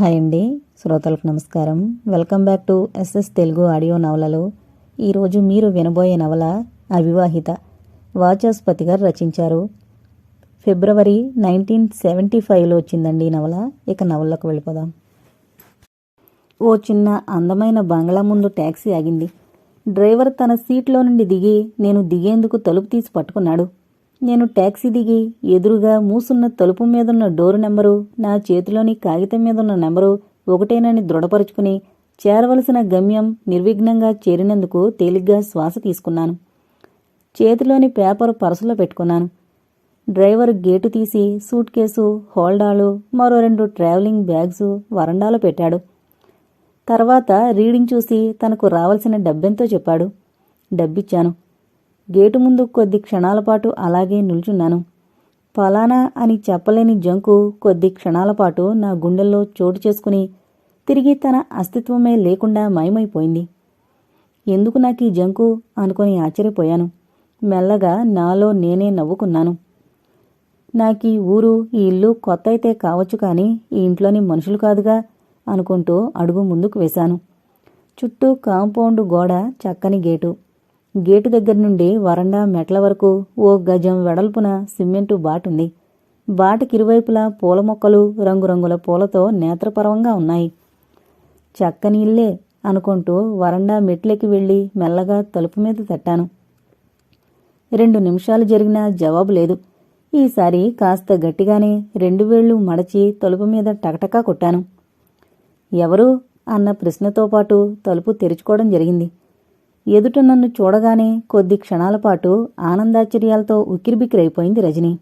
Hi అండి. శ్రోతలకు నమస్కారం. Welcome back to SS Telugu audio నవలలు. ఈరోజు మీరు వినబోయే నవల అవివాహిత. వాచస్పతి గారు రచించారు. ఫిబ్రవరి నైన్టీన్ సెవెంటీ ఫైవ్లో వచ్చిందండి ఈ నవల. ఇక నవల్లోకి వెళ్ళిపోదాం. ఓ చిన్న అందమైన బంగ్లా ముందు ట్యాక్సీ ఆగింది. డ్రైవర్ తన సీట్లో నుండి దిగి నేను దిగేందుకు తలుపు తీసి పట్టుకున్నాడు. నేను ట్యాక్సీ దిగి ఎదురుగా మూసున్న తలుపు మీదున్న డోరు నెంబరు నా చేతిలోని కాగితం మీదున్న నెంబరు ఒకటేనని దృఢపరుచుకుని చేరవలసిన గమ్యం నిర్విఘ్నంగా చేరినందుకు తేలిగ్గా శ్వాస తీసుకున్నాను. చేతిలోని పేపర్ పర్సులో పెట్టుకున్నాను. డ్రైవర్ గేటు తీసి సూట్ కేసు హోల్డాలు మరో రెండు ట్రావెలింగ్ బ్యాగ్స్ వరండాలో పెట్టాడు. తర్వాత రీడింగ్ చూసి తనకు రావాల్సిన డబ్బెంతో చెప్పాడు. డబ్బిచ్చాను. గేటు ముందు కొద్ది క్షణాల పాటు అలాగే నిల్చున్నాను. ఫలానా అని చెప్పలేని జంకు కొద్ది క్షణాల పాటు నా గుండెల్లో చోటు చేసుకుని తిరిగి తన అస్తిత్వమే లేకుండా మాయమైపోయింది. ఎందుకు నాకు ఈ జంకు అనుకొని ఆశ్చర్యపోయాను. మెల్లగా నాలో నేనే నవ్వుకున్నాను. నాకీ ఊరు ఈ ఇల్లు కొత్త అయితే కావచ్చు కానీ ఈ ఇంట్లోని మనుషులు కాదుగా అనుకుంటూ అడుగు ముందుకు వేశాను. చుట్టూ కాంపౌండ్ గోడ చక్కని గేటు. గేటు దగ్గర నుండి వరండా మెట్ల వరకు ఓ గజం వెడల్పున సిమెంటు బాటుంది. బాటకిరువైపులా పూల మొక్కలు రంగురంగుల పూలతో నేత్రపరవంగా ఉన్నాయి. చక్కని ఇల్లే అనుకుంటూ వరండా మెట్లెక్కి వెళ్ళి మెల్లగా తలుపు మీద తట్టాను. రెండు నిమిషాలు జరిగినా జవాబు లేదు. ఈసారి కాస్త గట్టిగానే రెండు వేళ్ళు మడచి తలుపు మీద టకటకా కొట్టాను. ఎవరు? అన్న ప్రశ్నతో పాటు తలుపు తెరుచుకోవడం జరిగింది. ఎదుట నన్ను చూడగానే కొద్ది క్షణాల పాటు ఆనందాశ్చర్యాలతో ఉక్కిరిబిక్కిరైపోయింది రజని.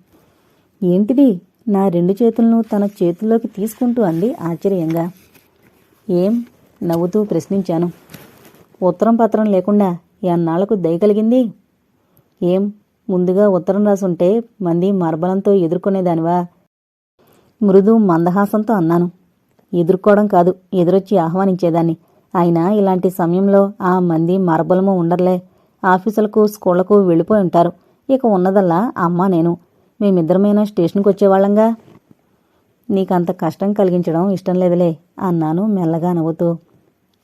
ఏంటిది? నా రెండు చేతులను తన చేతుల్లోకి తీసుకుంటూ అంది ఆశ్చర్యంగా. ఏం? నవ్వుతూ ప్రశ్నించాను. ఉత్తరం పత్రం లేకుండా ఎన్నాళ్ళకు దయ కలిగింది? ఏం? ముందుగా ఉత్తరం రాసుంటే మంది మర్బలంతో ఎదుర్కొనేదానివా? మృదు మందహాసంతో అన్నాను. ఎదుర్కోవడం కాదు ఎదురొచ్చి ఆహ్వానించేదాన్ని. అయినా ఇలాంటి సమయంలో ఆ మంది మరబలము ఉండర్లే. ఆఫీసులకు స్కూళ్ళకు వెళ్ళిపోయి ఉంటారు. ఇక ఉన్నదల్లా అమ్మ నేను. మేమిద్దరమైనా స్టేషన్కి వచ్చేవాళ్ళంగా? నీకంత కష్టం కలిగించడం ఇష్టం లేదులే అన్నాను మెల్లగా నవ్వుతూ.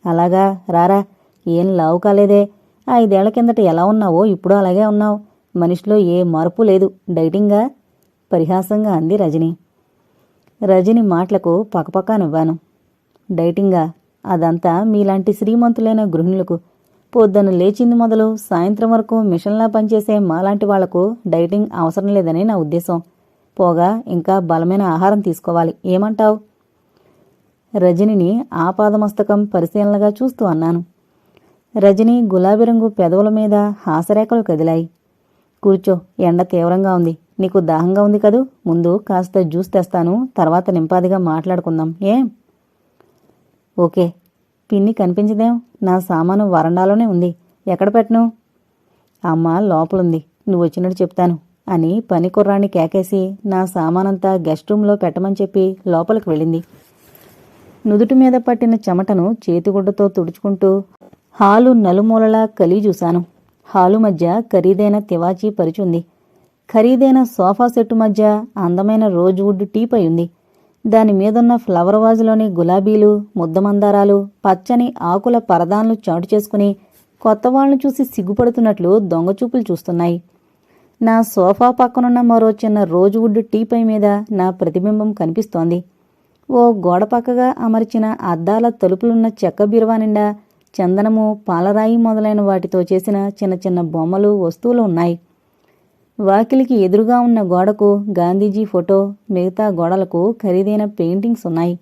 అలాగా? రారా ఏం లావు కాలేదే? ఐదేళ్ళ కిందట ఎలా ఉన్నావో ఇప్పుడు అలాగే ఉన్నావు. మనిషిలో ఏ మార్పు లేదు. డైటింగా? పరిహాసంగా అంది రజని. రజని మాటలకు పక్కపక్క నవ్వాను. డైటింగా? అదంతా మీలాంటి శ్రీమంతులైన గృహిణులకు. పొద్దున లేచింది మొదలు సాయంత్రం వరకు మిషన్లా పనిచేసే మాలాంటి వాళ్ళకు డైటింగ్ అవసరం లేదని నా ఉద్దేశం. పోగా ఇంకా బలమైన ఆహారం తీసుకోవాలి. ఏమంటావు? రజనిని ఆపాదమస్తకం పరిశీలనగా చూస్తూ అన్నాను. రజని గులాబీ రంగు పెదవుల మీద హాసరేఖలు కదిలాయి. కూర్చో ఎండ తీవ్రంగా ఉంది. నీకు దాహంగా ఉంది కదూ? ముందు కాస్త జ్యూస్ తెస్తాను తర్వాత నింపాదిగా మాట్లాడుకుందాం. ఏం? ఓకే. పిన్ని కనిపించదేం నా సామాను వరండాలోనే ఉంది. ఎక్కడ పెట్టను? అమ్మ లోపలుంది. నువ్వు వచ్చినట్టు చెప్తాను. అని పని కుర్రాన్ని కేకేసి నా సామానంతా గెస్ట్ రూమ్లో పెట్టమని చెప్పి లోపలికి వెళ్ళింది. నుదుటి మీద పట్టిన చెమటను చేతిగుడ్డతో తుడుచుకుంటూ హాలు నలుమూలలా కలి చూశాను. హాలు మధ్య ఖరీదైన తివాచీ పరిచుంది ఖరీదైన సోఫా సెట్టు మధ్య అందమైన రోజువుడ్ టీపై ఉంది. దాని మీదున్న ఫ్లవర్ వాజులోని గులాబీలు ముద్దమందారాలు పచ్చని ఆకుల పరదాన్లు చాటు చేసుకుని కొత్త వాళ్ళను చూసి సిగ్గుపడుతున్నట్లు దొంగచూపులు చూస్తున్నాయి. నా సోఫా పక్కనున్న మరో చిన్న రోజువుడ్ టీపై మీద నా ప్రతిబింబం కనిపిస్తోంది. ఓ గోడ పక్కగా అమర్చిన అద్దాల తలుపులున్న చెక్క బీరువా నిండా చందనము పాలరాయి మొదలైన వాటితో చేసిన చిన్న చిన్న బొమ్మలు వస్తువులు ఉన్నాయి. వాకిలికి ఎదురుగా ఉన్న గోడకు గాంధీజీ ఫోటో మిగతా గోడలకు ఖరీదైన పెయింటింగ్స్ ఉన్నాయి.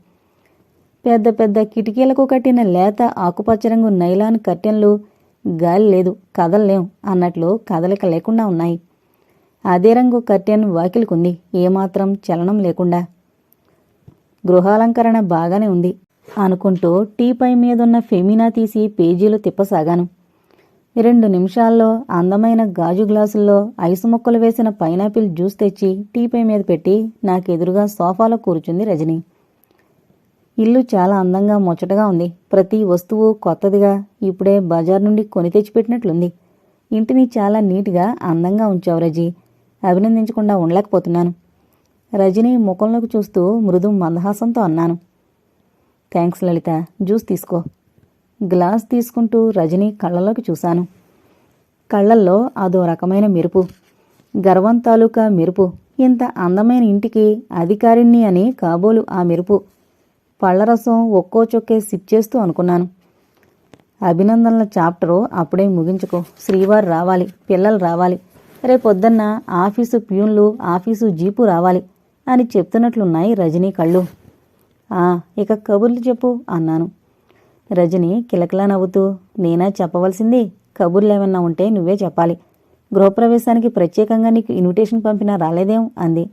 పెద్ద పెద్ద కిటికీలకు కట్టిన లేత ఆకుపచ్చ రంగు నైలాన్ కర్టెన్లు గాలి లేదు కదలలేం అన్నట్లు కదలిక లేకుండా ఉన్నాయి. అదే రంగు కర్టెన్ వాకిలికుంది ఏమాత్రం చలనం లేకుండా. గృహాలంకరణ బాగానే ఉంది అనుకుంటూ టీపై మీదున్న ఫెమినా తీసి పేజీలు తిప్పసాగాను. రెండు నిమిషాల్లో అందమైన గాజు గ్లాసుల్లో ఐసు ముక్కలు వేసిన పైనాపిల్ జ్యూస్ తెచ్చి టీపై మీద పెట్టి నాకెదురుగా సోఫాలో కూర్చుంది రజని. ఇల్లు చాలా అందంగా ముచ్చటగా ఉంది. ప్రతి వస్తువు కొత్తదిగా ఇప్పుడే బజార్ నుండి కొని తెచ్చిపెట్టినట్లుంది. ఇంటిని చాలా నీట్గా అందంగా ఉంచావు రజీ. అభినందించకుండా ఉండలేకపోతున్నాను. రజని ముఖంలోకి చూస్తూ మృదు మందహాసంతో అన్నాను. థ్యాంక్స్ లలిత. జ్యూస్ తీసుకో. గ్లాస్ తీసుకుంటూ రజని కళ్ళలోకి చూశాను. కళ్ళల్లో అదో రకమైన మెరుపు. గర్వం తాలూకా మెరుపు. ఇంత అందమైన ఇంటికి అధికారిణ్ణి అని కాబోలు ఆ మెరుపు. పళ్ళరసం ఒక్కో చొక్కే సిప్ చేస్తూ అనుకున్నాను. అభినందనల చాప్టరు అప్పుడే ముగించుకో. శ్రీవారు రావాలి పిల్లలు రావాలి. రేపొద్దన్న ఆఫీసు ప్యూన్లు ఆఫీసు జీపు రావాలి అని చెప్తున్నట్లున్నాయి రజనీ కళ్ళు. ఆ ఇక కబుర్లు చెప్పు అన్నాను. రజని కిలకిలా నవ్వుతూ నేనా చెప్పవలసింది? కబుర్లేమన్నా ఉంటే నువ్వే చెప్పాలి. గృహప్రవేశానికి ప్రత్యేకంగా నీకు ఇన్విటేషన్ పంపినా రాలేదేం? అంది.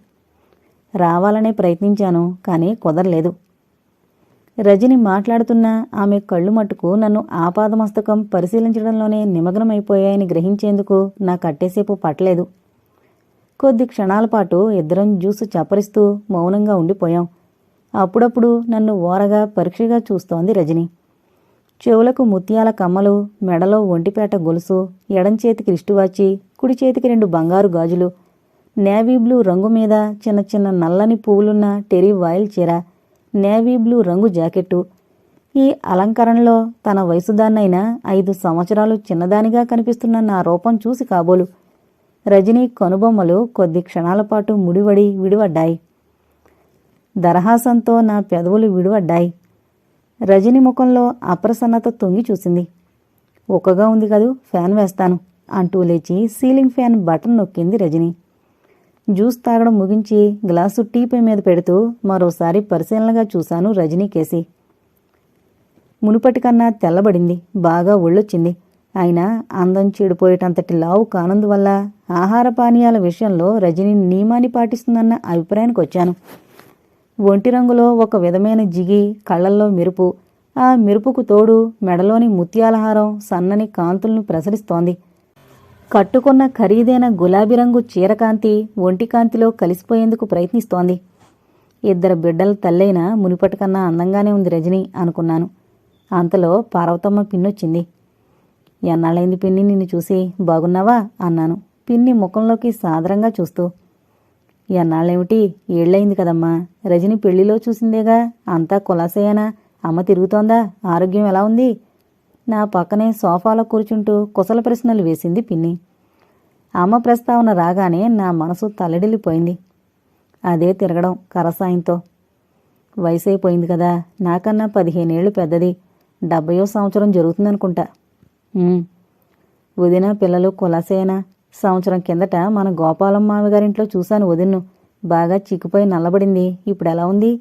రావాలనే ప్రయత్నించాను కానీ కుదరలేదు. రజని మాట్లాడుతున్న ఆమె కళ్ళు మట్టుకు నన్ను ఆపాదమస్తకం పరిశీలించడంలోనే నిమగ్నమైపోయాయని గ్రహించేందుకు నా కట్టేసేపు పట్టలేదు. కొద్ది క్షణాల పాటు ఇద్దరం జ్యూసు చప్పరిస్తూ మౌనంగా ఉండిపోయాం. అప్పుడప్పుడు నన్ను ఓరగా పరీక్షగా చూస్తోంది రజని. చెవులకు ముత్యాల కమ్మలు మెడలో ఒంటిపేట గొలుసు ఎడంచేతికి రిస్టువాచి కుడి చేతికి రెండు బంగారు గాజులు. నేవీ బ్లూ రంగు మీద చిన్న చిన్న నల్లని పువ్వులున్న టెరీ వాయిల్ చీర నేవీ బ్లూ రంగు జాకెట్టు. ఈ అలంకరణలో తన వయసుదాన్నైన ఐదు సంవత్సరాలు చిన్నదానిగా కనిపిస్తున్న నా రూపం చూసి కాబోలు. రజనీ కనుబొమ్మలు కొద్ది క్షణాల పాటు ముడివడి విడివడ్డాయి. దరహాసంతో నా పెదవులు విడివడ్డాయి. రజని ముఖంలో అప్రసన్నత తొంగి చూసింది. ఒక్కగా ఉంది కదూ ఫ్యాన్ వేస్తాను అంటూ లేచి సీలింగ్ ఫ్యాన్ బటన్ నొక్కింది రజని. జ్యూస్ తాగడం ముగించి గ్లాసు టీపై మీద పెడుతూ మరోసారి పరిశీలనగా చూశాను రజనీ కేసి. మునుపటి కన్నా తెల్లబడింది బాగా ఒళ్ళొచ్చింది. అయినా అందం చెడిపోయేటంతటి లావు కానందువల్ల ఆహార పానీయాల విషయంలో రజని నియమాన్ని పాటిస్తుందన్న అభిప్రాయానికి వచ్చాను ఒంటి రంగులో ఒక విధమైన జిగి కళ్ళల్లో మెరుపు. ఆ మెరుపుకు తోడు మెడలోని ముత్యాలహారం సన్నని కాంతులను ప్రసరిస్తోంది. కట్టుకున్న ఖరీదైన గులాబీ రంగు చీరకాంతి ఒంటి కాంతిలో కలిసిపోయేందుకు ప్రయత్నిస్తోంది. ఇద్దరు బిడ్డల తల్లైన మునిపటికన్నా అందంగానే ఉంది రజని అనుకున్నాను. అంతలో పార్వతమ్మ పిన్నొచ్చింది. ఎన్నాళ్ళైంది పిన్ని నిన్ను చూసి? బాగున్నావా? అన్నాను. పిన్ని ముఖంలోకి సాదరంగా చూస్తూ. ఎన్నాళ్ళేమిటి? ఏళ్ళయింది కదమ్మా. రజని పెళ్ళిలో చూసిందేగా? అంతా కులాసేయనా అమ్మ తిరుగుతోందా? ఆరోగ్యం ఎలా ఉంది? నా పక్కనే సోఫాలో కూర్చుంటూ కుశల ప్రశ్నలు వేసింది పిన్ని. అమ్మ ప్రస్తావన రాగానే నా మనసు తల్లడిల్లిపోయింది. అదే తిరగడం కరసాయంతో. వయసు అయిపోయింది కదా. నాకన్నా పదిహేనేళ్ళు పెద్దది. డెబ్బయో సంవత్సరం జరుగుతుందనుకుంటా. వదిన పిల్లలు కులాసేనా సంవత్సరం కిందట మన గోపాలం మామగారింట్లో చూశాను వదిన్ను. బాగా చిక్కుపోయి నల్లబడింది. ఇప్పుడు ఎలా ఉంది?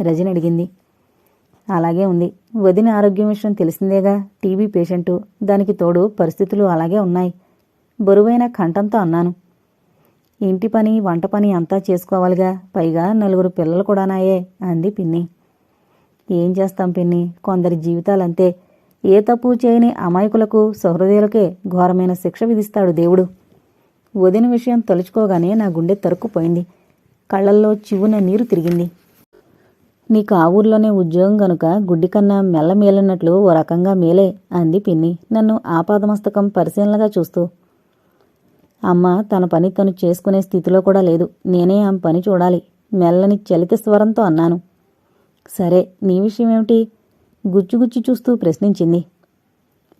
రజని అడిగింది. అలాగే ఉంది. వదిన ఆరోగ్యం విషయం తెలిసిందేగా? TB patient. దానికి తోడు పరిస్థితులు అలాగే ఉన్నాయి. బరువైన కంఠంతో అన్నాను. ఇంటి పని వంట పని అంతా చేసుకోవాలిగా. పైగా నలుగురు పిల్లలు కూడానాయే అంది పిన్ని. ఏం చేస్తాం పిన్ని? కొందరి జీవితాలంతే. ఏ తప్పు చేయని అమాయకులకు సహృదయులకే ఘోరమైన శిక్ష విధిస్తాడు దేవుడు. వదిన విషయం తలుచుకోగానే నా గుండె తరుక్కుపోయింది. కళ్ళల్లో చివున నీరు తిరిగింది. నీకు ఆ ఊర్లోనే ఉద్యోగం గనుక గుడ్డి కన్నా మెల్ల మేలన్నట్లు ఓ రకంగా మేలే అంది పిన్ని నన్ను ఆపాదమస్తకం పరిశీలనగా చూస్తూ. అమ్మ తన పని తను చేసుకునే స్థితిలో కూడా లేదు. నేనే ఆమె పని చూడాలి. మెల్లని చలిత స్వరంతో అన్నాను. సరే నీ విషయం ఏమిటి గుచ్చిగుచ్చి చూస్తూ ప్రశ్నించింది.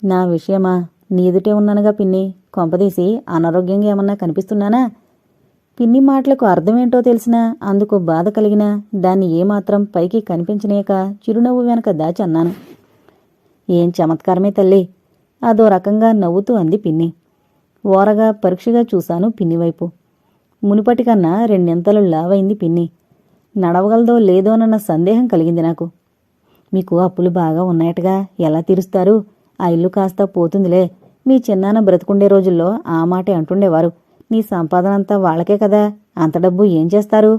నా విషయమా? నీదుటే ఉన్నానుగా పిన్ని. కొంపదీసి అనారోగ్యంగా ఏమన్నా కనిపిస్తున్నానా? పిన్ని మాటలకు అర్థమేంటో తెలిసినా అందుకు బాధ కలిగినా దాన్ని ఏమాత్రం పైకి కనిపించనేక చిరునవ్వు వెనక దాచి అన్నాను. ఏం చమత్కారమే తల్లి. అదో రకంగా నవ్వుతూ అంది పిన్ని. ఓరగా పరీక్షగా చూశాను పిన్ని వైపు. మునుపటి కన్నా రెండింతలు లావైంది పిన్ని. నడవగలదో లేదోనన్న సందేహం కలిగింది నాకు. మీకు అప్పులు బాగా ఉన్నాయటగా? ఎలా తీరుస్తారు? ఆ ఇల్లు కాస్త పోతుందిలే. మీ చిన్నాన్న బ్రతుకుండే రోజుల్లో ఆ మాటే అంటుండేవారు. నీ సంపాదన అంతా వాళ్ళకే కదా? అంత డబ్బు ఏం చేస్తారు?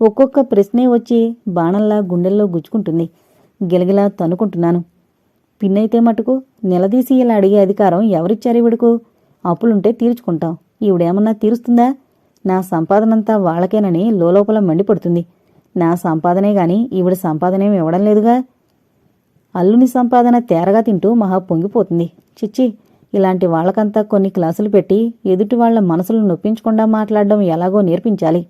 ఒక్కొక్క ప్రశ్నే వచ్చి బాణంలా గుండెల్లో గుచ్చుకుంటుంది. గిలగిలా తనుకుంటున్నాను పిన్నైతే మటుకు నిలదీసి ఇలా అడిగే అధికారం ఎవరిచ్చారు ఈవిడకు అప్పులుంటే తీర్చుకుంటాం. ఈవిడేమన్నా తీరుస్తుందా? నా సంపాదనంతా వాళ్ళకేనని లోలోపల మండిపడుతుంది. నా సంపాదనే గాని ఈవిడ సంపాదనేం ఇవ్వడం లేదుగా? అల్లుని సంపాదన తేరగా తింటూ మహా పొంగిపోతుంది. చిచ్చి ఇలాంటి వాళ్ళకంతా కొన్ని క్లాసులు పెట్టి ఎదుటి వాళ్ళ మనసులు నొప్పించకుండా మాట్లాడడం ఎలాగో నేర్పించాలి.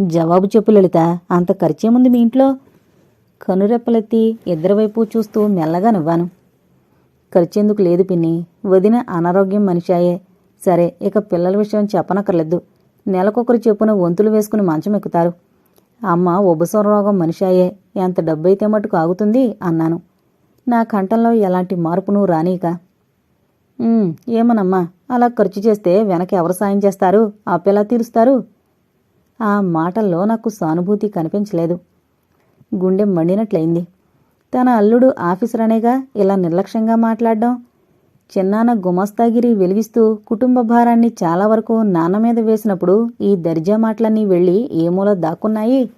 జవాబు చెప్పు లలిత అంత ఖర్చేముంది మీ ఇంట్లో? కనురెప్పలెత్తి ఇద్దరి వైపు చూస్తూ మెల్లగా నవ్వాను. ఖర్చెందుకు లేదు పిన్ని వదిన అనారోగ్యం మనిషాయే. సరే ఇక పిల్లల విషయం చెప్పనక్కర్లేదు. నెలకొకరు చెప్పున వంతులు వేసుకుని మంచం ఎక్కుతారు అమ్మ ఉబసం రోగం మనిషాయే ఎంత డబ్బైతే మటుకు ఆగుతుంది? అన్నాను. నా కంఠంలో ఎలాంటి మార్పును రానీక. ఏమనమ్మా అలా ఖర్చు చేస్తే వెనక ఎవరు సాయం చేస్తారు? అప్పెలా తీరుస్తారు? ఆ మాటల్లో నాకు సానుభూతి కనిపించలేదు. గుండె మండినట్లయింది. తన అల్లుడు ఆఫీసర్ అనేగా ఇలా నిర్లక్ష్యంగా మాట్లాడడం చిన్నాన్న గుమస్తాగిరి వెలిగిస్తూ కుటుంబ భారాన్ని చాలా వరకు నాన్న మీద వేసినప్పుడు ఈ దర్జా మాటలన్నీ వెళ్ళి ఏ మూల దాక్కున్నాయి?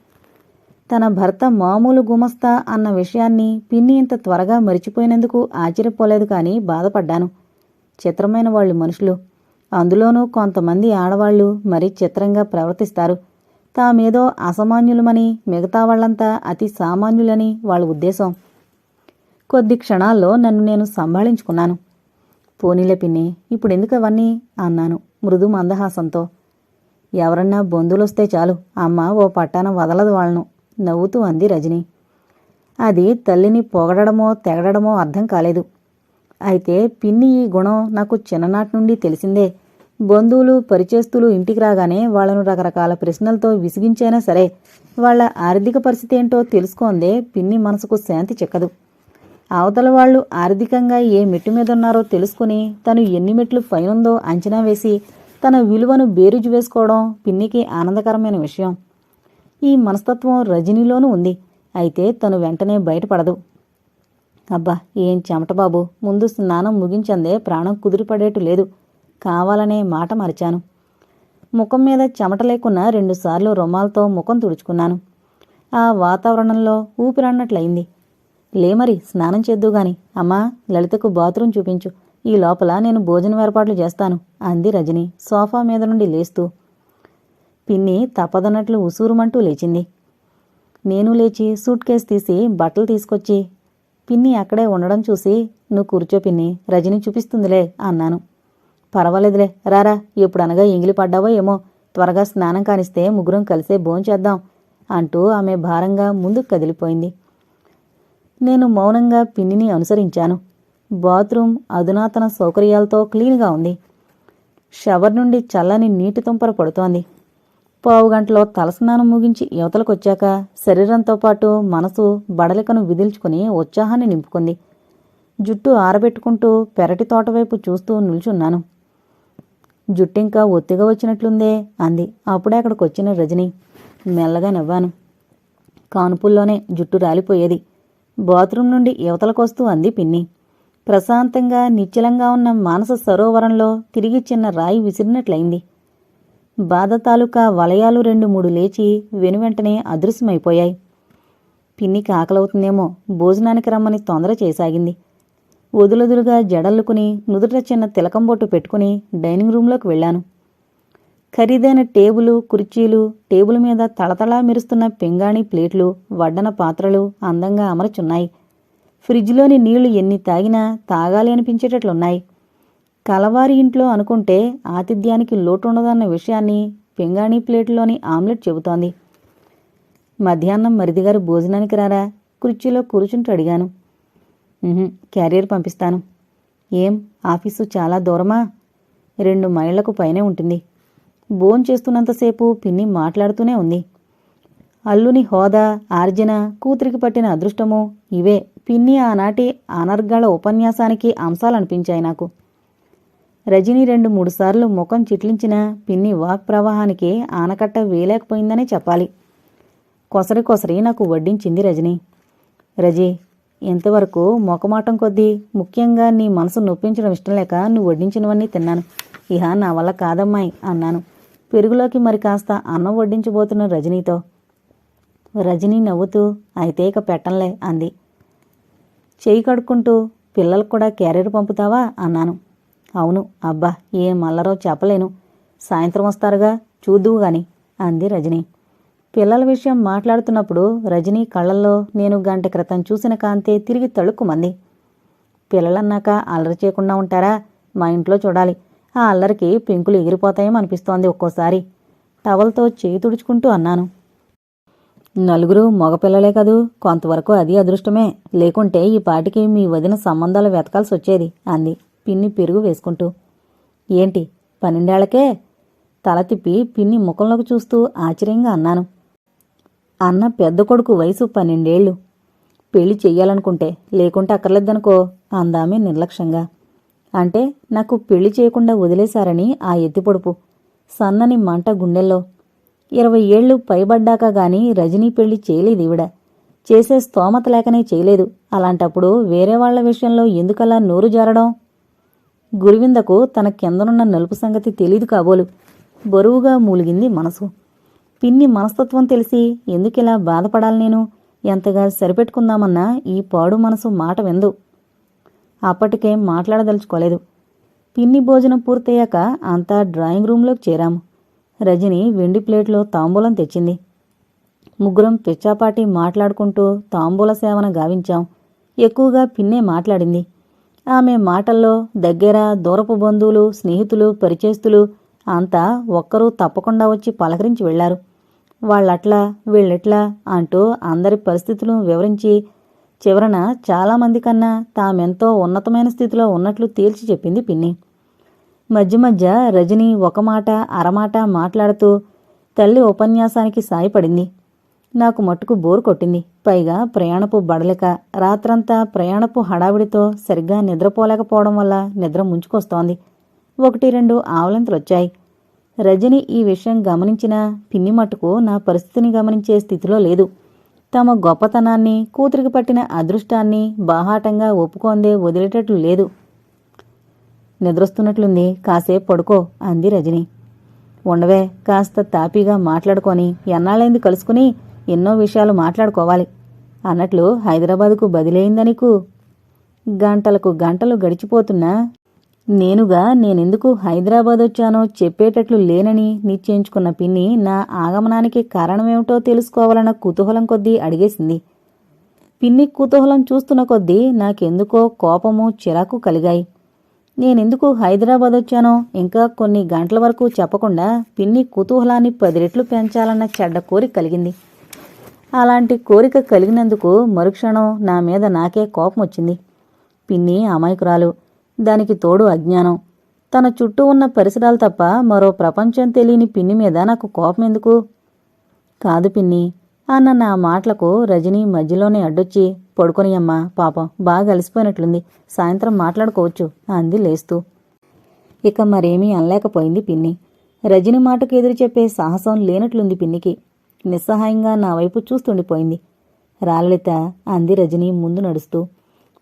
తన భర్త మామూలు గుమస్తా అన్న విషయాన్ని పిన్ని ఇంత త్వరగా మరిచిపోయినందుకు ఆశ్చర్యపోలేదు కానీ బాధపడ్డాను. చిత్రమైన వాళ్ళు మనుషులు. అందులోనూ కొంతమంది ఆడవాళ్ళు మరీ చిత్రంగా ప్రవర్తిస్తారు. తామేదో అసామాన్యులమని మిగతా వాళ్ళంతా అతి సామాన్యులని వాళ్ళ ఉద్దేశం. కొద్ది క్షణాల్లో నన్ను నేను సంభాళించుకున్నాను. పోనీలే పిన్ని ఇప్పుడు ఎందుకు అవన్నీ? అన్నాను మృదు మందహాసంతో. ఎవరన్నా బంధువులొస్తే చాలు అమ్మ ఓ పట్టాన వదలదు వాళ్ళను నవ్వుతూ అంది రజని. అది తల్లిని పొగడమో తెగడమో అర్థం కాలేదు. అయితే పిన్ని ఈ గుణం నాకు చిన్ననాటి నుండి తెలిసిందే. బంధువులు పరిచేస్తులు ఇంటికి రాగానే వాళ్ళను రకరకాల ప్రశ్నలతో విసిగించైనా సరే వాళ్ళ ఆర్థిక పరిస్థితి ఏంటో తెలుసుకోందే పిన్ని మనసుకు శాంతి చిక్కదు. అవతల వాళ్ళు ఆర్థికంగా ఏ మెట్టు మీద ఉన్నారో తెలుసుకుని తను ఎన్ని మెట్లు పైనుందో అంచనా వేసి తన విలువను బేరుజు వేసుకోవడం పిన్నికి ఆనందకరమైన విషయం. ఈ మనస్తత్వం రజనీలోనూ ఉంది. అయితే తను వెంటనే బయటపడదు. అబ్బా ఏం చెమట బాబు. ముందు స్నానం ముగించందే ప్రాణం కుదిరిపడేటు లేదు. కావాలనే మాట మరిచాను. ముఖం మీద చెమట లేకున్నా రెండుసార్లు రుమాలతో ముఖం తుడుచుకున్నాను. ఆ వాతావరణంలో ఊపిరన్నట్లయింది లే మరి స్నానం చేద్దు గాని. అమ్మా లలితకు బాత్రూం చూపించు. ఈ లోపల నేను భోజనం ఏర్పాట్లు చేస్తాను అంది రజని సోఫా మీద నుండి లేస్తూ. పిన్ని తప్పదన్నట్లు ఉసూరుమంటూ లేచింది. నేను లేచి సూట్ కేస్ తీసి బట్టలు తీసుకొచ్చి పిన్ని అక్కడే ఉండడం చూసి నువ్వు కూర్చో పిన్ని రజని చూపిస్తుందిలే అన్నాను. పర్వాలేదులే రారా ఎప్పుడు అనగా ఎంగిలి పడ్డావో ఏమో త్వరగా స్నానం కానిస్తే ముగ్గురం కలిసే భోంచేద్దాం అంటూ ఆమె భారంగా ముందుకు కదిలిపోయింది. నేను మౌనంగా పిన్నిని అనుసరించాను. బాత్రూమ్ అధునాతన సౌకర్యాలతో క్లీన్గా ఉంది. షవర్ నుండి చల్లని నీటి తుంపర పడుతోంది. పావు గంటలో తలస్నానం ముగించి యువతలకొచ్చాక శరీరంతో పాటు మనసు బడలికను విదిల్చుకుని ఉత్సాహాన్ని నింపుకుంది. జుట్టు ఆరబెట్టుకుంటూ పెరటి తోట వైపు చూస్తూ నిల్చున్నాను. జుట్టింకా ఒత్తిగా వచ్చినట్లుందే అంది. అప్పుడే అక్కడికొచ్చిన రజని మెల్లగా నవ్వాను. కానుపుల్లోనే జుట్టు రాలిపోయేది. బాత్రూం నుండి యువతలకొస్తూ అంది పిన్ని. ప్రశాంతంగా నిశ్చలంగా ఉన్న మానస సరోవరంలో తిరిగి చిన్న రాయి విసిరినట్లయింది. బాధ తాలూకా వలయాలు రెండు మూడు లేచి వెనువెంటనే అదృశ్యమైపోయాయి. పిన్నికి ఆకలవుతుందేమో భోజనానికి రమ్మని తొందర చేసాగింది. వదులదులుగా జడల్లుకుని నుదుట చిన్న తిలకంబొట్టు పెట్టుకుని డైనింగ్ రూంలోకి వెళ్ళాను. ఖరీదైన టేబులు కుర్చీలు టేబుల్ మీద తళతళా మెరుస్తున్న పింగాణి ప్లేట్లు వడ్డన పాత్రలు అందంగా అమరుచున్నాయి. ఫ్రిడ్జ్లోని నీళ్ళు ఎన్ని తాగినా తాగాలి అనిపించేటట్లున్నాయి. కలవారి ఇంట్లో అనుకుంటే ఆతిథ్యానికి లోటుండదన్న విషయాన్ని పింగాణి ప్లేట్లోని ఆమ్లెట్ చెబుతోంది. మధ్యాహ్నం మరిదిగారు భోజనానికి రారా? కుర్చీలో కూర్చుంటూ అడిగాను. క్యారియర్ పంపిస్తాను. ఏం ఆఫీసు చాలా దూరమా? రెండు మైళ్ళకు పైనే ఉంటుంది. భోంచేస్తున్నంతసేపు పిన్ని మాట్లాడుతూనే ఉంది. అల్లుని హోదా ఆర్జన కూతురికి పట్టిన అదృష్టము ఇవే పిన్ని ఆనాటి అనర్గళ ఉపన్యాసానికి అంశాలనిపించాయి నాకు. రజని రెండు మూడుసార్లు ముఖం చిట్లించిన పిన్ని వాక్ ప్రవాహానికి ఆనకట్ట వేయలేకపోయిందనే చెప్పాలి. కొసరి కొసరి నాకు వడ్డించింది రజని. రజీ ఇంతవరకు మొకమాటం కొద్దీ ముఖ్యంగా నీ మనసు నొప్పించడం ఇష్టం లేక నువ్వు వడ్డించినవన్నీ తిన్నాను. ఇహ నా వల్ల కాదమ్మాయి అన్నాను. పెరుగులోకి మరి కాస్త అన్నం వడ్డించబోతున్న రజనీతో. రజనీ నవ్వుతూ అయితే ఇక పెట్టంలే అంది. చేయి కడుక్కుంటూ పిల్లలకు కూడా క్యారియర్ పంపుతావా? అన్నాను. అవును అబ్బా ఏం మల్లరో చెప్పలేను. సాయంత్రం వస్తారుగా చూద్దువు గాని అంది రజని. పిల్లల విషయం మాట్లాడుతున్నప్పుడు రజనీ కళ్ళల్లో నేను గంట క్రితం చూసిన కాంతే తిరిగి తళుక్కుమంది పిల్లలన్నాక అల్లరి చేయకుండా ఉంటారా? మా ఇంట్లో చూడాలి. ఆ అల్లరికి పెంకులు ఎగిరిపోతాయేమో అనిపిస్తోంది ఒక్కోసారి. టవల్తో చేయి తుడుచుకుంటూ అన్నాను. నలుగురు మగపిల్లలే కదూ కొంతవరకు అది అదృష్టమే. లేకుంటే ఈ పాటికి మీ వదిన సంబంధాలు వెతకాల్సి వచ్చేది అంది పిన్ని పెరుగు వేసుకుంటూ. ఏంటి పన్నెండేళ్ళకే? తల తిప్పి పిన్ని ముఖంలోకి చూస్తూ ఆశ్చర్యంగా అన్నాను. అన్న పెద్ద కొడుకు వయసు పన్నెండేళ్ళు. పెళ్ళి చెయ్యాలనుకుంటే లేకుంటే అక్కర్లేదనుకో అందామే నిర్లక్ష్యంగా. అంటే నాకు పెళ్ళి చేయకుండా వదిలేశారని ఆ ఎత్తిపొడుపు. సన్నని మంట గుండెల్లో. ఇరవై ఏళ్ళు పైబడ్డాక గాని రజనీ పెళ్ళి చేయలేదు ఈవిడ. చేసే స్తోమత లేకనే చేయలేదు. అలాంటప్పుడు వేరే వాళ్ళ విషయంలో ఎందుకలా నోరు జారడం? గురువిందకు తన కిందనున్న నలుపు సంగతి తెలీదు కాబోలు. బరువుగా మూలిగింది మనసు. పిన్ని మనస్తత్వం తెలిసి ఎందుకిలా బాధపడాలి నేను? ఎంతగా సరిపెట్టుకుందామన్నా ఈ పాడు మనసు మాట విందు. అప్పటికేం మాట్లాడదలుచుకోలేదు. పిన్ని భోజనం పూర్తయ్యాక అంతా డ్రాయింగ్ రూంలోకి చేరాము. రజని వెండి ప్లేట్లో తాంబూలం తెచ్చింది. ముగ్గురం పిచ్చాపాటి మాట్లాడుకుంటూ తాంబూల సేవన గావించాం. ఎక్కువగా పిన్నే మాట్లాడింది. ఆమె మాటల్లో దగ్గర దూరపు బంధువులు స్నేహితులు పరిచయస్తులు అంతా ఒక్కరూ తప్పకుండా వచ్చి పలకరించి వెళ్ళారు. వాళ్ళట్లా వీళ్ళెట్లా అంటూ అందరి పరిస్థితులు వివరించి చివరన చాలామంది కన్నా తామెంతో ఉన్నతమైన స్థితిలో ఉన్నట్లు తేల్చి చెప్పింది పిన్ని. మధ్య మధ్య రజని ఒక మాట అరమాట మాట్లాడుతూ తల్లి ఉపన్యాసానికి సాయపడింది. నాకు మట్టుకు బోరు కొట్టింది. పైగా ప్రయాణపు బడలిక రాత్రంతా ప్రయాణపు హడావిడితో సరిగ్గా నిద్రపోలేకపోవడం వల్ల నిద్ర ముంచుకొస్తోంది. ఒకటి రెండు ఆవలింతలొచ్చాయి. రజని ఈ విషయం గమనించిన పిన్ని మట్టుకు నా పరిస్థితిని గమనించే స్థితిలో లేదు. తమ గొప్పతనాన్ని కూతురికి పట్టిన అదృష్టాన్ని బాహాటంగా ఒప్పుకోందే వదిలేటట్లు లేదు. నిద్రొస్తున్నట్లుంది. కాసేపు పడుకో అంది రజని. ఉండవే కాస్త తాపీగా మాట్లాడుకొని ఎన్నాళ్ళైంది కలుసుకుని ఎన్నో విషయాలు మాట్లాడుకోవాలి అన్నట్లు హైదరాబాదుకు బదిలయిందనికు గంటలకు గంటలు గడిచిపోతున్నా నేనుగా నేనెందుకు హైదరాబాద్ వచ్చానో చెప్పేటట్లు లేనని నిశ్చయించుకున్న పిన్ని నా ఆగమనానికి కారణమేమిటో తెలుసుకోవాలన్న కుతూహలం కొద్దీ అడిగేసింది. పిన్ని కుతూహలం చూస్తున్న కొద్దీ నాకెందుకో కోపము చిరాకు కలిగాయి. నేనెందుకు హైదరాబాద్ వచ్చానో ఇంకా కొన్ని గంటల వరకు చెప్పకుండా పిన్ని కుతూహలాన్ని పది రెట్లు పెంచాలన్న చెడ్డ కోరిక కలిగింది. అలాంటి కోరిక కలిగినందుకు మరుక్షణం నా మీద నాకే కోపం వచ్చింది పిన్ని అమాయకురాలు దానికి తోడు అజ్ఞానం. తన చుట్టూ ఉన్న పరిసరాలు తప్ప మరో ప్రపంచం తెలియని పిన్ని మీద నాకు కోపం ఎందుకు? కాదు పిన్ని అన్న నా మాటలకు రజనీ మధ్యలోనే అడ్డొచ్చి పడుకొని అమ్మా పాపం బాగా అలసిపోయినట్లుంది సాయంత్రం మాట్లాడుకోవచ్చు అంది లేస్తూ. ఇక మరేమీ అనలేకపోయింది పిన్ని. రజని మాటకు ఎదురు చెప్పే సాహసం లేనట్లుంది పిన్నికి. నిస్సహాయంగా నా వైపు చూస్తుండిపోయింది. రాలలిత అంది రజని ముందు నడుస్తూ.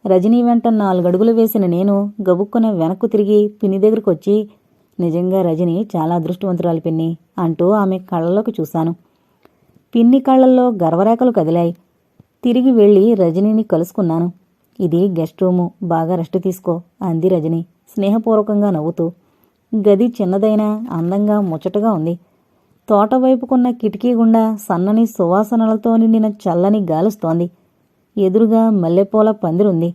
రజనీ వెంట నాలుగడుగులు వేసిన నేను గబుక్కున వెనక్కు తిరిగి పిన్ని దగ్గరకొచ్చి నిజంగా రజని చాలా అదృష్టవంతురాలు పిన్ని అంటూ ఆమె కళ్ళలోకి చూశాను. పిన్ని కళ్ళల్లో గర్వరేఖలు కదిలాయి. తిరిగి వెళ్ళి రజనీని కలుసుకున్నాను. ఇది గెస్ట్ రూము బాగా రెస్ట్ తీసుకో అంది రజని స్నేహపూర్వకంగా నవ్వుతూ. గది చిన్నదైనా అందంగా ముచ్చటగా ఉంది. తోట వైపుకున్న కిటికీ గుండా సన్నని సువాసనలతో నిండిన చల్లని గాలుస్తోంది. ఎదురుగా మల్లెపూల పందిరుంది.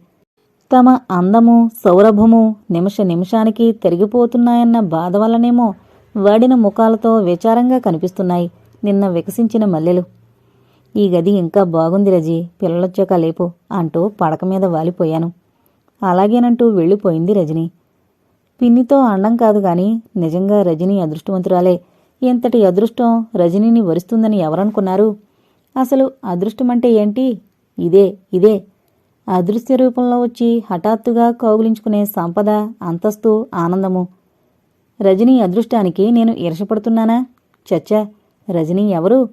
తమ అందము సౌరభము నిమిష నిమిషానికి తరిగిపోతున్నాయన్న బాధ వల్లనేమో వాడిన ముఖాలతో విచారంగా కనిపిస్తున్నాయి నిన్న వికసించిన మల్లెలు. ఈ గది ఇంకా బాగుంది రజీ పిల్లలొచ్చాక లేపు అంటూ పడక మీద వాలిపోయాను. అలాగేనంటూ వెళ్ళిపోయింది రజని. పిన్నితో అండం కాదు గాని నిజంగా రజని అదృష్టవంతురాలే. ఎంతటి అదృష్టం రజనీని వరిస్తుందని ఎవరనుకున్నారు? అసలు అదృష్టమంటే ఏంటి? ఇదే ఇదే. అదృశ్య రూపంలో వచ్చి హఠాత్తుగా కౌగులించుకునే సంపద అంతస్తు ఆనందము. రజనీ అదృష్టానికి నేను ఈర్షపడుతున్నానా? చచ్చా రజనీ ఎవరు?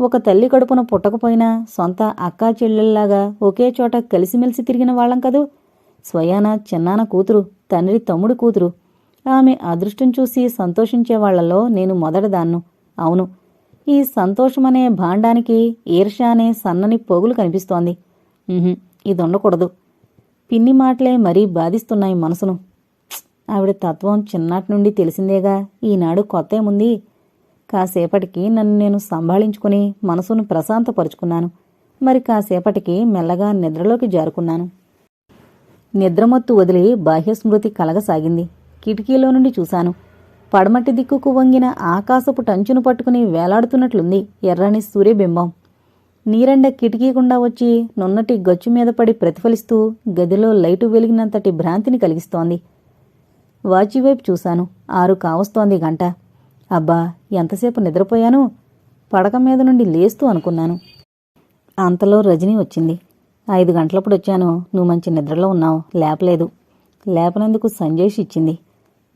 ఒక తల్లి కడుపున పుట్టకపోయినా సొంత అక్కా చెల్లెల్లాగా ఒకే చోట కలిసిమెలిసి తిరిగిన వాళ్ళం కదూ? స్వయాన చిన్నాన కూతురు తండ్రి తమ్ముడు కూతురు. ఆమె అదృష్టం చూసి సంతోషించే వాళ్ళలో నేను మొదటిదాన్ను. అవును ఈ సంతోషమనే భాండానికి ఈర్ష అనే సన్నని పోగులు కనిపిస్తోంది. ఇది ఉండకూడదు. పిన్ని మాటలే మరీ బాధిస్తున్నాయి మనసును. ఆవిడ తత్వం చిన్నాటి నుండి తెలిసిందేగా ఈనాడు కొత్త ఏముంది కాసేపటికి నన్ను నేను సంభాళించుకుని మనసును ప్రశాంతపరుచుకున్నాను. మరి కాసేపటికి మెల్లగా నిద్రలోకి జారుకున్నాను. నిద్రమత్తు వదిలి బాహ్యస్మృతి కలగసాగింది. కిటికీలో నుండి చూశాను. పడమటి దిక్కుకు వంగిన ఆకాశపు టంచును పట్టుకుని వేలాడుతున్నట్లుంది ఎర్రని సూర్యబింబం. నీరెండ కిటికీ గుండా వచ్చి నున్నటి గచ్చు మీద పడి ప్రతిఫలిస్తూ గదిలో లైటు వెలిగినంతటి భ్రాంతిని కలిగిస్తోంది. వాచివైపు చూశాను. ఆరు కావస్తోంది గంట. అబ్బా ఎంతసేపు నిద్రపోయాను? పడక మీద నుండి లేస్తూ అనుకున్నాను. అంతలో రజనీ వచ్చింది. ఐదు గంటలప్పుడు వచ్చాను. నువ్వు మంచి నిద్రలో ఉన్నావు. లేపలేదు. లేపనందుకు సంజేష్ ఇచ్చింది.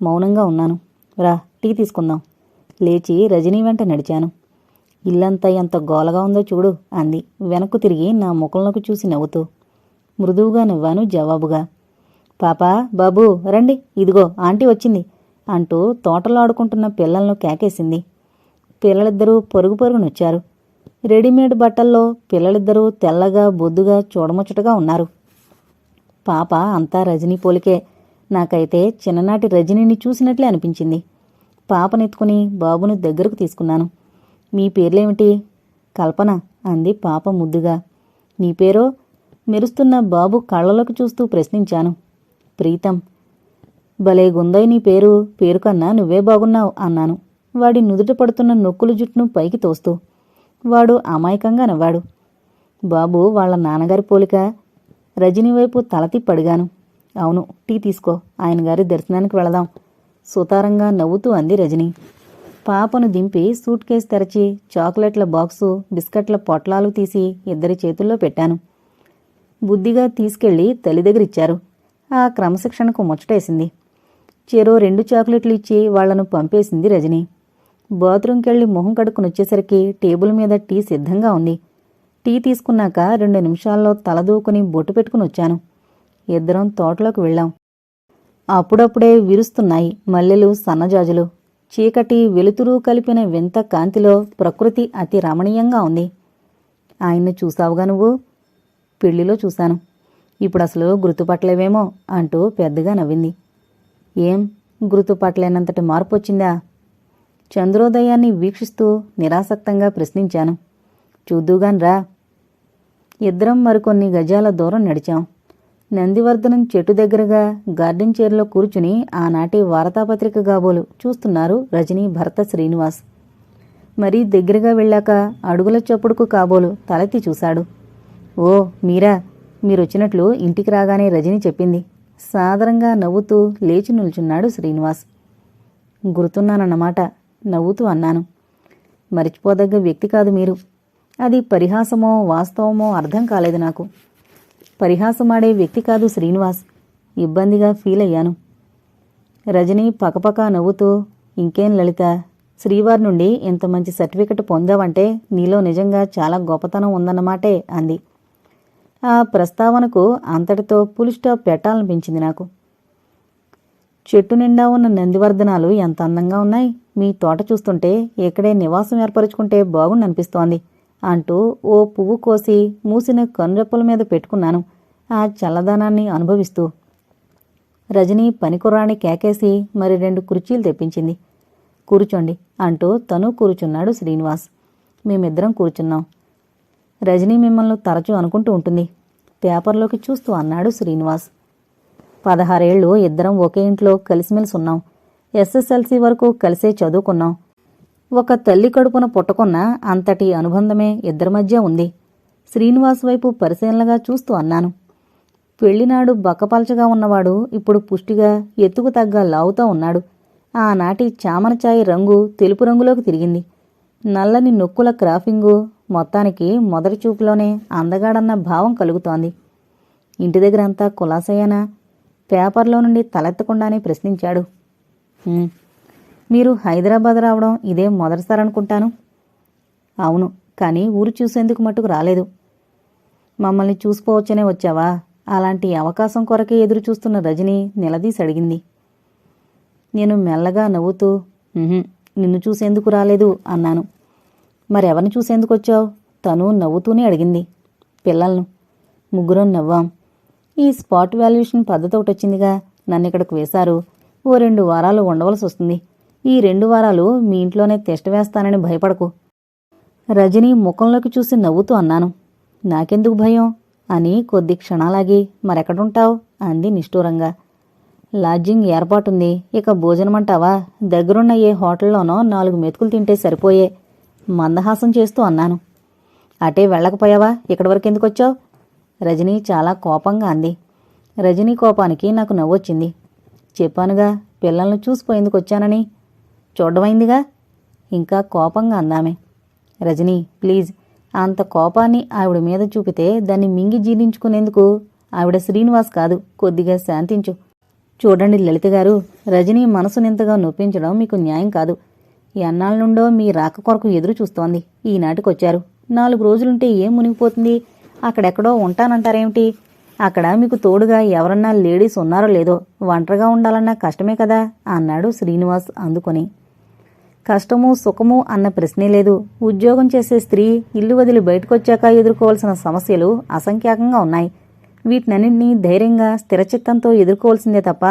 మౌనంగా ఉన్నాను. రా టీ తీసుకుందాం. లేచి రజనీ వెంట నడిచాను. ఇల్లంతా ఎంత గోలగా ఉందో చూడు అంది. వెనక్కు తిరిగి నా ముఖంలోకి చూసి నవ్వుతూ. మృదువుగా నవ్వాను జవాబుగా. పాపా బాబూ రండి ఇదిగో ఆంటీ వచ్చింది అంటూ తోటలో ఆడుకుంటున్న పిల్లలను కేకేసింది. పిల్లలిద్దరూ పొరుగు పొరుగునొచ్చారు రెడీమేడ్ బట్టల్లో పిల్లలిద్దరూ తెల్లగా బొద్దుగా చూడముచ్చటగా ఉన్నారు. పాప అంతా రజనీ పోలికే నాకైతే చిన్ననాటి రజనీని చూసినట్లే అనిపించింది. పాపనెత్తుకుని బాబును దగ్గరకు తీసుకున్నాను. మీ పేర్లేమిటి? కల్పన అంది పాప ముద్దుగా. నీ పేరో? మెరుస్తున్న బాబు కళ్ళలోకి చూస్తూ ప్రశ్నించాను. ప్రీతం. భలే గుందోయ్ నీ పేరు పేరు కన్నా నువ్వే బాగున్నావు అన్నాను. వాడి నుదుట పడుతున్న నొక్కుల జుట్టును పైకి తోస్తూ. వాడు అమాయకంగా నవ్వాడు. బాబు వాళ్ళ నాన్నగారి పోలిక రజనీ వైపు తల తిప్పడిగాను అవును టీ తీసుకో. ఆయన గారి దర్శనానికి వెళదాం. సుతారంగా నవ్వుతూ అంది రజని. పాపను దింపి సూట్ కేసు తెరచి చాక్లెట్ల బాక్సు బిస్కట్ల పొట్లాలు తీసి ఇద్దరి చేతుల్లో పెట్టాను. బుద్ధిగా తీసుకెళ్ళి తల్లి దగ్గరిచ్చారు ఆ క్రమశిక్షణకు ముచ్చటేసింది. చెరో రెండు చాక్లెట్లు ఇచ్చి వాళ్ళను పంపేసింది రజని. బాత్రూంకెళ్ళి మొహం కడుక్కుని వచ్చేసరికి టేబుల్ మీద టీ సిద్ధంగా ఉంది. టీ తీసుకున్నాక రెండు నిమిషాల్లో తలదూకుని బొట్టు పెట్టుకుని వచ్చాను ఇద్దరం తోటలోకి వెళ్ళాం. అప్పుడప్పుడే విరుస్తున్నాయి మల్లెలు సన్నజాజులు. చీకటి వెలుతురు కలిపిన వింత కాంతిలో ప్రకృతి అతి రమణీయంగా ఉంది. ఆయన్ని చూసావుగా నువ్వు? పెళ్ళిలో చూశాను. ఇప్పుడు అసలు గుర్తుపట్టలేవేమో అంటూ పెద్దగా నవ్వింది. ఏం గుర్తుపట్టలేనంతటి మార్పు వచ్చిందా చంద్రోదయాన్ని వీక్షిస్తూ నిరాసక్తంగా ప్రశ్నించాను. చూద్దుగాన్రా. ఇద్దరం మరికొన్ని గజాల దూరం నడిచాం. నందివర్ధనం చెట్టు దగ్గరగా గార్డెన్ చైర్లో కూర్చుని ఆనాటి వార్తాపత్రిక కాబోలు చూస్తున్నారు రజనీ భర్త శ్రీనివాస్. మరీ దగ్గరగా వెళ్ళాక అడుగుల చప్పుడుకు కాబోలు తలెత్తి చూశాడు. ఓ మీరా మీరొచ్చినట్లు ఇంటికి రాగానే రజని చెప్పింది. సాదరంగా నవ్వుతూ లేచి నిల్చున్నాడు శ్రీనివాస్. గుర్తున్నానన్నమాట నవ్వుతూ అన్నాను. మరిచిపోదగ్గ వ్యక్తి కాదు మీరు. అది పరిహాసమో వాస్తవమో అర్థం కాలేదు నాకు. పరిహాసమాడే వ్యక్తి కాదు శ్రీనివాస్. ఇబ్బందిగా ఫీల్ అయ్యాను. రజని పకపక నవ్వుతూ ఇంకేం లలిత శ్రీవారి నుండి ఇంత మంచి సర్టిఫికెట్ పొందావంటే నీలో నిజంగా చాలా గొప్పతనం ఉందన్నమాటే అంది. ఆ ప్రస్తావనకు అంతటితో పులి స్టాప్ పెట్టాలనిపించింది నాకు. చెట్టు నిండా ఉన్న నందివర్ధనాలు ఎంత అందంగా ఉన్నాయి. మీ తోట చూస్తుంటే ఇక్కడే నివాసం ఏర్పరచుకుంటే బాగుండనిపిస్తోంది. అంటూ ఓ పువ్వు కోసి మూసిన కనురెప్పల మీద పెట్టుకున్నాను. ఆ చల్లదనాన్ని అనుభవిస్తూ రజనీ పనికుర్రాని కేకేసి మరి రెండు కుర్చీలు తెప్పించింది. కూర్చోండి అంటూ తను కూర్చున్నాడు శ్రీనివాస్. మేమిద్దరం కూర్చున్నాం. రజనీ మిమ్మల్ని తరచూ అనుకుంటూ ఉంటుంది. పేపర్లోకి చూస్తూ అన్నాడు శ్రీనివాస్. పదహారేళ్ళు ఇద్దరం ఒకే ఇంట్లో కలిసిమెలిసి ఉన్నాం. ఎస్ఎస్ఎల్సీ వరకు కలిసే చదువుకున్నాం. ఒక తల్లి కడుపున పుట్టకున్న అంతటి అనుబంధమే ఇద్దరి మధ్య ఉంది. శ్రీనివాస్ వైపు పరిశీలనగా చూస్తూ అన్నాను. పెళ్ళినాడు బక్కపల్చగా ఉన్నవాడు ఇప్పుడు పుష్టిగా ఎత్తుకు తగ్గ లావుతో ఉన్నాడు. ఆనాటి చామనచాయి రంగు తెలుపు రంగులోకి తిరిగింది. నల్లని నొక్కుల క్రాఫింగు మొత్తానికి మొదటి చూపులోనే అందగాడన్న భావం కలుగుతోంది. ఇంటి దగ్గర అంతా కులాసయ్యానా? పేపర్లో నుండి తలెత్తకుండానే ప్రశ్నించాడు. మీరు హైదరాబాద్ రావడం ఇదే మొదటిసారి అనుకుంటాను. అవును కానీ ఊరు చూసేందుకు మట్టుకు రాలేదు. మమ్మల్ని చూసుకోవచ్చనే వచ్చావా? అలాంటి అవకాశం కొరకే ఎదురు చూస్తున్న రజని నిలదీసి అడిగింది. నేను మెల్లగా నవ్వుతూ నిన్ను చూసేందుకు రాలేదు అన్నాను. మరెవరిని చూసేందుకు వచ్చావు? తను నవ్వుతూనే అడిగింది. పిల్లలను ముగ్గురం నవ్వాం. ఈ స్పాట్ వాల్యుయేషన్ పద్ధతి ఒకటి వచ్చిందిగా నన్ను ఇక్కడికి వేశారు. ఓ రెండు వారాలు ఉండవలసి వస్తుంది. ఈ రెండు వారాలు మీ ఇంట్లోనే తిష్ట వేస్తానని భయపడకు. రజని ముఖంలోకి చూసి నవ్వుతూ అన్నాను. నాకెందుకు భయం? అని కొద్ది క్షణాలాగి మరెక్కడుంటావు? అంది నిష్ఠూరంగా. లాడ్జింగ్ ఏర్పాటుంది. ఇక భోజనమంటావా? దగ్గరున్న ఏ హోటల్లోనో నాలుగు మెతుకులు తింటే సరిపోయే. మందహాసం చేస్తూ అన్నాను. అటే వెళ్ళకపోయావా? ఇక్కడి వరకు ఎందుకు వచ్చావు రజనీ చాలా కోపంగా అంది. రజనీ కోపానికి నాకు నవ్వొచ్చింది. చెప్పానుగా పిల్లల్ని చూసిపోయేందుకు వచ్చానని చూడమైందిగా? ఇంకా కోపంగా అందామే. రజనీ ప్లీజ్ అంత కోపాన్ని ఆవిడ మీద చూపితే దాన్ని మింగి జీర్ణించుకునేందుకు ఆవిడ శ్రీనివాస్ కాదు కొద్దిగా శాంతించు. చూడండి లలిత గారు రజనీ మనసునింతగా నొప్పించడం మీకు న్యాయం కాదు. ఎన్నాళ్ళ నుండో మీ రాక కొరకు ఎదురు చూస్తోంది. ఈనాటికొచ్చారు నాలుగు రోజులుంటే ఏం మునిగిపోతుంది? అక్కడెక్కడో ఉంటానంటారేమిటి? అక్కడ మీకు తోడుగా ఎవరన్నా లేడీస్ ఉన్నారో లేదో ఒంటరిగా ఉండాలన్నా కష్టమే కదా అన్నాడు శ్రీనివాస్ అందుకొని. కష్టము సుఖము అన్న ప్రశ్నే లేదు. ఉద్యోగం చేసే స్త్రీ ఇల్లు వదిలి బయటకొచ్చాక ఎదుర్కోవాల్సిన సమస్యలు అసంఖ్యాకంగా ఉన్నాయి. వీటినన్నింటినీ ధైర్యంగా స్థిరచిత్తంతో ఎదుర్కోవాల్సిందే తప్ప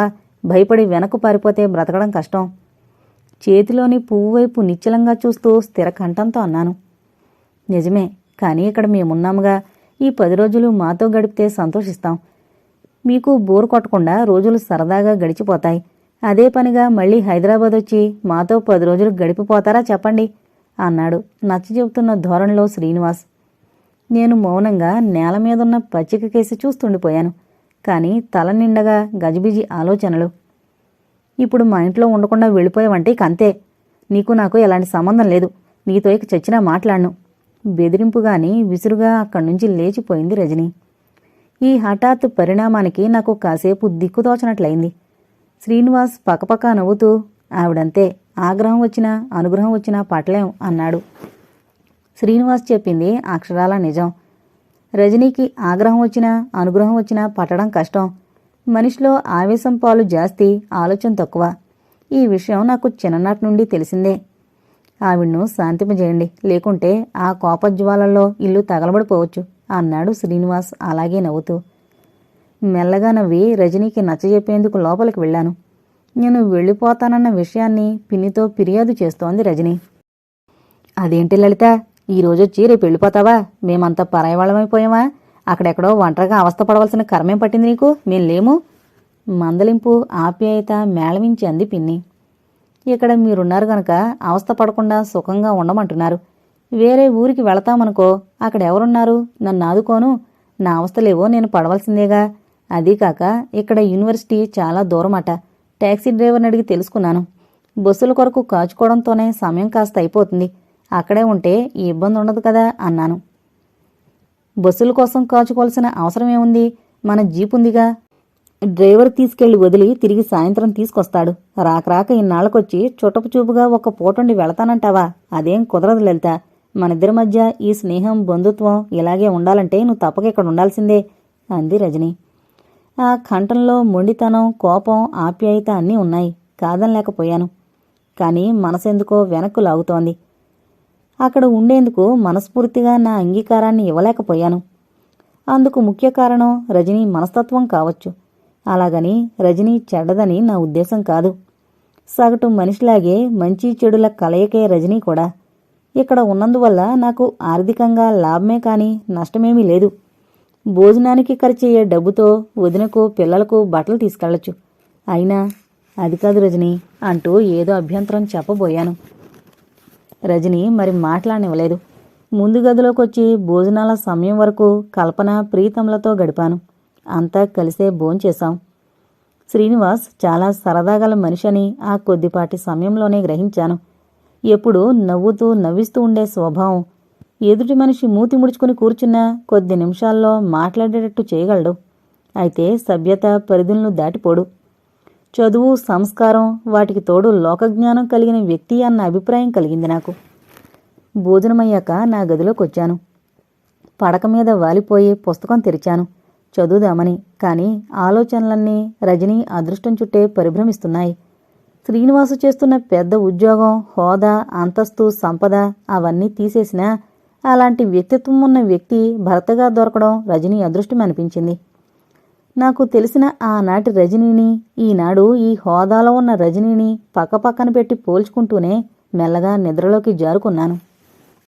భయపడి వెనక్కు పారిపోతే బ్రతకడం కష్టం. చేతిలోని పువ్వు వైపు నిశ్చలంగా చూస్తూ స్థిర కంఠంతో అన్నాను. నిజమే కానీ ఇక్కడ మేమున్నాముగా. ఈ పది రోజులు మాతో గడిపితే సంతోషిస్తాం. మీకు బోరు కొట్టకుండా రోజులు సరదాగా గడిచిపోతాయి. అదే పనిగా మళ్ళీ హైదరాబాద్ వచ్చి మాతో పది రోజులు గడిపిపోతారా చెప్పండి అన్నాడు నచ్చ చెబుతున్న ధోరణిలో శ్రీనివాస్. నేను మౌనంగా నేల మీదున్న పచ్చిక కేసి చూస్తుండిపోయాను కానీ తల నిండగా గజిబిజి ఆలోచనలు. ఇప్పుడు మా ఇంట్లో ఉండకుండా వెళ్ళిపోయావంటే కంతే నీకు నాకు ఎలాంటి సంబంధం లేదు. నీతో ఇక చచ్చినా మాట్లాడను. బెదిరింపుగాని విసురుగా అక్కడి నుంచి లేచిపోయింది రజని. ఈ హఠాత్ పరిణామానికి నాకు కాసేపు దిక్కుదోచనట్లయింది శ్రీనివాస్ పకపక నవ్వుతూ ఆవిడంతే ఆగ్రహం వచ్చినా అనుగ్రహం వచ్చినా పట్టలేం అన్నాడు. శ్రీనివాస్ చెప్పింది అక్షరాల నిజం. రజనీకి ఆగ్రహం వచ్చినా అనుగ్రహం వచ్చినా పట్టడం కష్టం. మనిషిలో ఆవేశం పాలు జాస్తి ఆలోచన తక్కువ. ఈ విషయం నాకు చిన్ననాటి నుండి తెలిసిందే. ఆవిడ్ను శాంతింపజేయండి లేకుంటే ఆ కోపజ్వాలల్లో ఇల్లు తగలబడిపోవచ్చు అన్నాడు శ్రీనివాస్ అలాగే నవ్వుతూ. మెల్లగా నవ్వి రజనీకి నచ్చజెప్పేందుకు లోపలికి వెళ్ళాను. నేను వెళ్ళిపోతానన్న విషయాన్ని పిన్నితో ఫిర్యాదు చేస్తోంది రజని. అదేంటి లలిత? ఈ రేపు వెళ్ళిపోతావా? మేమంతా పరాయవాళ్ళమైపోయామా? అక్కడెక్కడో ఒంటరిగా అవస్థ పడవలసిన కర్మేం పట్టింది నీకు? మేం లేము? మందలింపు ఆప్యాయత మేళవించి అంది పిన్ని. ఇక్కడ మీరున్నారు గనక అవస్థ పడకుండా సుఖంగా ఉండమంటున్నారు. వేరే ఊరికి వెళతామనుకో అక్కడ ఎవరున్నారు? నన్ను ఆదుకోను. నా అవస్థలేవో నేను పడవలసిందేగా? అదీకాక ఇక్కడ యూనివర్సిటీ చాలా దూరమట. ట్యాక్సీ డ్రైవర్ని అడిగి తెలుసుకున్నాను. బస్సుల కొరకు కాచుకోవడంతోనే సమయం కాస్త అయిపోతుంది. అక్కడే ఉంటే ఈ ఇబ్బంది ఉండదు కదా అన్నాను. బస్సుల కోసం కాచుకోవాల్సిన అవసరం ఏముంది? మన జీప్ ఉందిగా. డ్రైవర్ తీసుకెళ్ళి వదిలి తిరిగి సాయంత్రం తీసుకొస్తాడు. రాక రాక ఇన్నాళ్ళకొచ్చి చుట్టపు చూపుగా ఒక పూటండి వెళతానంటావా? అదేం కుదరదు లలిత. మనిద్దరి మధ్య ఈ స్నేహం బంధుత్వం ఇలాగే ఉండాలంటే నువ్వు తప్పక ఇక్కడ ఉండాల్సిందే అంది రజని. ఆ కంఠంలో మొండితనం కోపం ఆప్యాయత అన్నీ ఉన్నాయి. కాదనలేకపోయాను. కానీ మనసెందుకో వెనక్కు లాగుతోంది. అక్కడ ఉండేందుకు మనస్ఫూర్తిగా నా అంగీకారాన్ని ఇవ్వలేకపోయాను. అందుకు ముఖ్య కారణం రజనీ మనస్తత్వం కావచ్చు. అలాగని రజనీ చెడ్డదని నా ఉద్దేశం కాదు. సగటు మనిషిలాగే మంచి చెడుల కలయికే రజనీ కూడా. ఇక్కడ ఉన్నందువల్ల నాకు ఆర్థికంగా లాభమే కానీ నష్టమేమీ లేదు. భోజనానికి ఖర్చయ్యే డబ్బుతో వదినకు పిల్లలకు బట్టలు తీసుకెళ్ళొచ్చు అయినా అది కాదు రజని అంటూ ఏదో అభ్యంతరం చెప్పబోయాను. రజని మరి మాట్లాడనివ్వలేదు. ముందు గదిలోకొచ్చి భోజనాల సమయం వరకు కల్పన ప్రీతములతో గడిపాను. అంతా కలిసే భోంచేశాం శ్రీనివాస్ చాలా సరదాగల మనిషని ఆ కొద్దిపాటి సమయంలోనే గ్రహించాను. ఎప్పుడు నవ్వుతూ నవ్విస్తూ ఉండే స్వభావం ఎదుటి మనిషి మూతి ముడుచుకుని కూర్చున్నా కొద్ది నిమిషాల్లో మాట్లాడేటట్టు చేయగలడు. అయితే సభ్యత పరిధులను దాటిపోడు. చదువు సంస్కారం వాటికి తోడు లోకజ్ఞానం కలిగిన వ్యక్తి అన్న అభిప్రాయం కలిగింది నాకు. భోజనమయ్యాక నా గదిలోకి వచ్చాను పడక మీద వాలిపోయి పుస్తకం తెరిచాను. చదువుదామని కానీ ఆలోచనలన్నీ రజనీ అదృష్టం చుట్టే పరిభ్రమిస్తున్నాయి. శ్రీనివాసు చేస్తున్న పెద్ద ఉద్యోగం హోదా అంతస్తు సంపద అవన్నీ తీసేసినా అలాంటి వ్యక్తిత్వం ఉన్న వ్యక్తి భర్తగా దొరకడం రజనీ అదృష్టం అనిపించింది. నాకు తెలిసిన ఆనాటి రజనీని ఈనాడు ఈ హోదాలో ఉన్న రజనీని పక్కపక్కన పెట్టి పోల్చుకుంటూనే మెల్లగా నిద్రలోకి జారుకున్నాను.